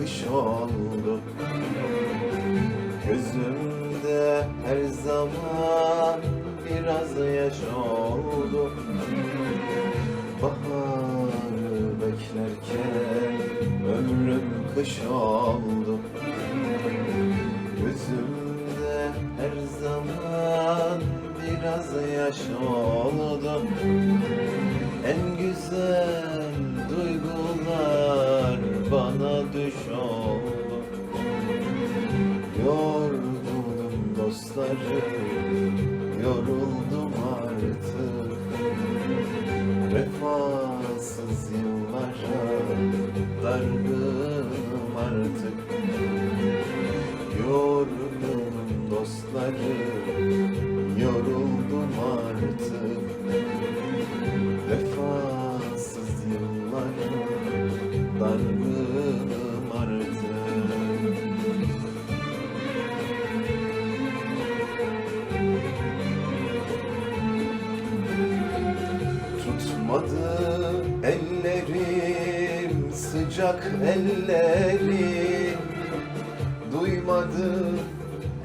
kış oldu Gözümde her zaman biraz yaş oldu Baharı beklerken ömrüm kış oldu Gözümde her zaman biraz yaş oldu En güzel oldu Yorgunum dostlarım, yoruldum artık. Vefasız yıllara dargınım artık. Yorgunum dostlarım, yoruldum artık. Vefasız yıllara Tutmadı ellerim sıcak ellerim. Duymadı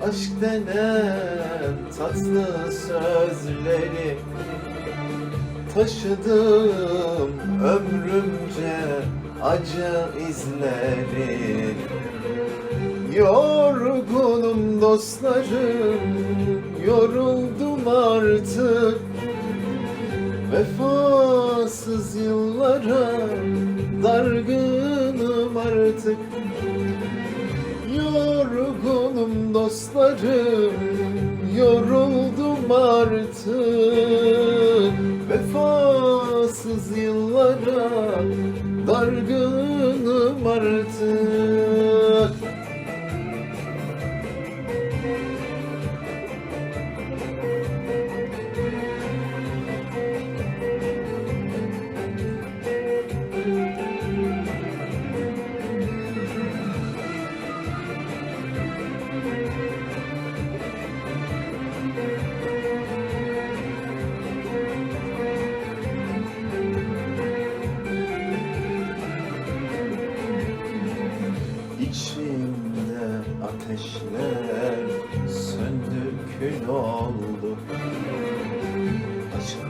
aşk denen tatlı sözleri. Taşıdım ömrümce acı izleri. Yorgunum dostlarım, yoruldum artık Vefasız yıllara dargınım artık. Yorgunum dostlarım, yoruldum artık. Vefasız yıllara dargınım artık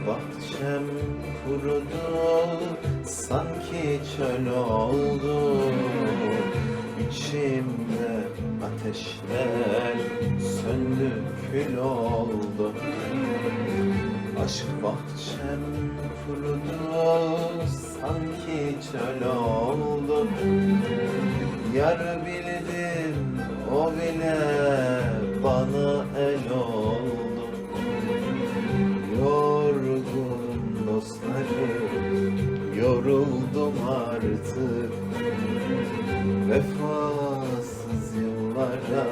bahçem kurudu sanki çöl oldu. İçimde ateşler söndü kül oldu. Aşk bahçem kurudu sanki çöl oldu. Yar bildim o bile yoruldum artık. Vefasız yıllara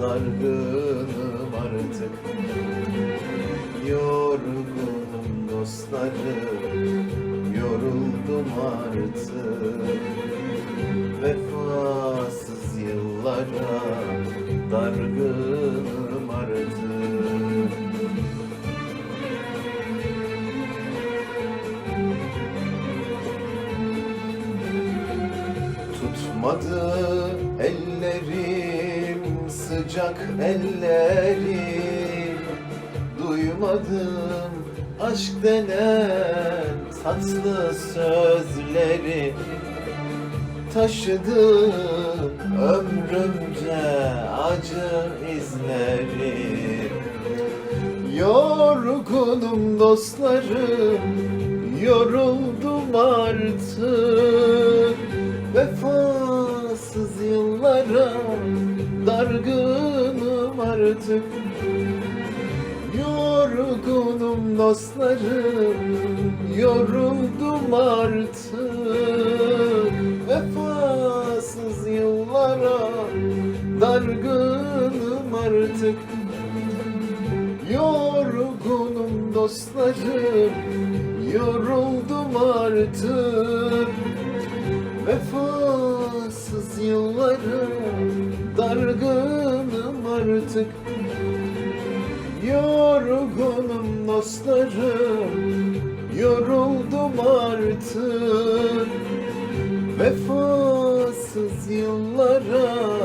dargınım artık. Yorgunum dostlarım yoruldum artık. Vefasız yıllara dargınım artık Tutmadı ellerim sıcak ellerim. Duymadım aşk denen tatlı sözleri. Taşıdım ömrümce acı izleri. Yorgunum dostlarım, yoruldum artık yıllara dargınım artık. Yorgunum dostlarım, yoruldum artık. Vefasız yıllara dargınım artık. Yorgunum dostlarım, yoruldum artık. Vefasız yıllara dargınım artık. Yorgunum dostlarım, Yoruldum artık. Vefasız yıllara